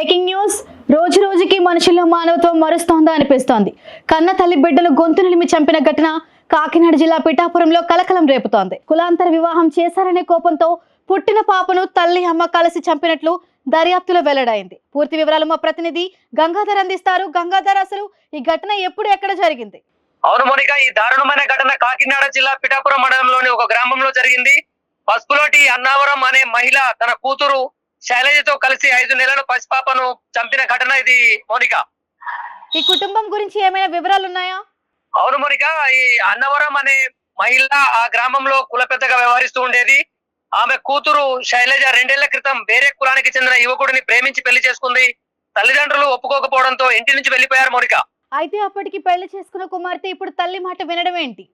Breaking news. రోజు రోజుకి మనుషుల్లో మానవత్వం మరుస్తోందా అనిపిస్తోంది. కన్న తల్లి బిడ్డను గొంతు నిలిమి చంపిన ఘటన కాకినాడ జిల్లా పిఠాపురంలో కలకలం రేపుతోంది. కులాంతర వివాహం చేశారనే కోపంతో పుట్టిన పాపను తల్లి అమ్మ కలిసి చంపినట్లు దర్యాప్తులో వెల్లడైంది. పూర్తి వివరాలు మా ప్రతినిధి గంగాధర్ అందిస్తారు. గంగాధర్ అసలు ఈ ఘటన ఎప్పుడు ఎక్కడ జరిగింది? అవును మోనిక ఈ దారుణమైన ఘటన కాకినాడ జిల్లా పిఠాపురం మండలంలోని ఒక గ్రామంలో జరిగింది. పసుపులోటి అన్నావరం అనే మహిళ తన కూతురు శైలజతో కలిసి ఐదు నెలల పసిపాపను చంపిన ఘటన ఇది మోనిక. ఈ కుటుంబం గురించి ఏమైనా వివరాలు ఉన్నాయా? అవును మోనిక. ఈ అన్నవరం అనే మహిళ ఆ గ్రామంలో కుల పెద్దగా వ్యవహరిస్తూ ఉండేది. ఆమె కూతురు శైలజ రెండేళ్ళ క్రితం వేరే కులానికి చెందిన యువకుడిని ప్రేమించి పెళ్ళి చేసుకుంది. తల్లిదండ్రులు ఒప్పుకోకపోవడంతో ఇంటి నుంచి వెళ్ళిపోయారు మోనిక. అయితే అప్పటికి పెళ్ళి చేసుకున్న కుమార్తె ఇప్పుడు తల్లి మాట వినడం ఏంటి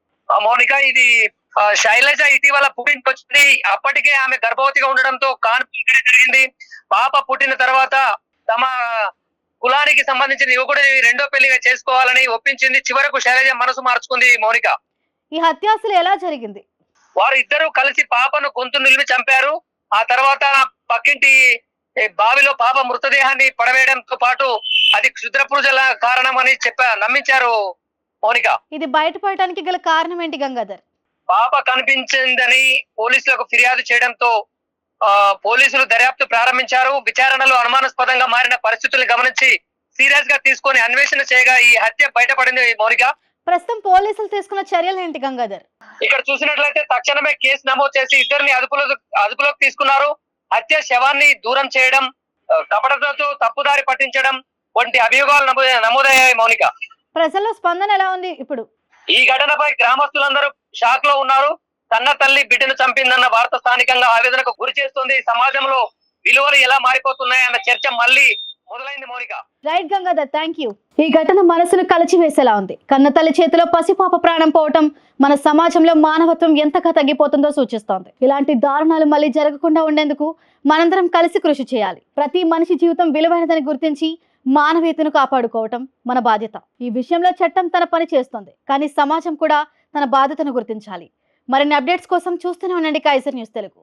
మౌనిక ఇది శైలజ ఇటీవల పుట్టింటి వచ్చింది అప్పటికే ఆమె గర్భవతిగా ఉండడంతో కాన్పు జరిగింది. పాప పుట్టిన తర్వాత తమ కులానికి సంబంధించిన యువకుడిని రెండో పెళ్ళిగా చేసుకోవాలని ఒప్పించింది. చివరకు శైలజ మనసు మార్చుకుంది మౌనిక. ఈ హత్య అసలు ఎలా జరిగింది? వారు ఇద్దరు కలిసి పాపను గొంతు నిలిమి చంపారు. ఆ తర్వాత పక్కింటి బావిలో పాప మృతదేహాన్ని పడవేయడంతో పాటు అది క్షుద్ర పూజల కారణమని చెప్పా నమ్మించారు. మౌనిక. ఇది బయటపడటానికి గల కారణం ఏంటి గంగాధర్? పాప కనిపించిందని పోలీసులకు ఫిర్యాదు చేయడంతో పోలీసులు దర్యాప్తు ప్రారంభించారు. విచారణలో అనుమానాస్పదంగా మారిన పరిస్థితుల్ని గమనించి సీరియస్గా తీసుకొని అన్వేషణ చేయగా ఈ హత్య బయటపడింది మౌనిక. ప్రస్తుతం పోలీసులు తీసుకున్న చర్యలు ఏంటి గంగాధర్? ఇక్కడ చూసినట్లయితే తక్షణమే కేసు నమోదు చేసి ఇద్దరిని అదుపులో అదుపులోకి తీసుకున్నారు. హత్య శవాన్ని దూరం చేయడం కపటతో తప్పుదారి పట్టించడం వంటి అభియోగాలు నమోదు- నమోదయ్యాయి మౌనిక. ప్రజల్లో స్పందన ఎలా ఉంది ఇప్పుడు? ఈ ఘటనపై గ్రామస్తులందరూ షాక్లో ఉన్నారు. కన్న తల్లి బిడ్డను చంపిందన్న వార్త స్థానికంగా ఆవేదనకు గురి చేస్తుంది. సమాజంలో విలువలు ఎలా మారిపోతున్నాయన్న చర్చ మళ్ళీ మొదలైంది Mounika. Right Gangadhar thank you ఈ ఘటన మనసును కలిచివేసేలా ఉంది. కన్న తల్లి చేతిలో పసిపాప ప్రాణం పోవటం మన సమాజంలో మానవత్వం ఎంతగా తగ్గిపోతుందో సూచిస్తోంది. ఇలాంటి దారుణాలు మళ్ళీ జరగకుండా ఉండేందుకు మనందరం కలిసి కృషి చేయాలి. ప్రతి మనిషి జీవితం విలువైనదని గుర్తించి మానవీయతను కాపాడుకోవటం మన బాధ్యత. ఈ విషయంలో చట్టం తన పని చేస్తుంది. కానీ సమాజం కూడా తన బాధ్యతను గుర్తించాలి. మరిన్ని అప్డేట్స్ కోసం చూస్తూనే ఉండండి కైజర్ న్యూస్ తెలుగు.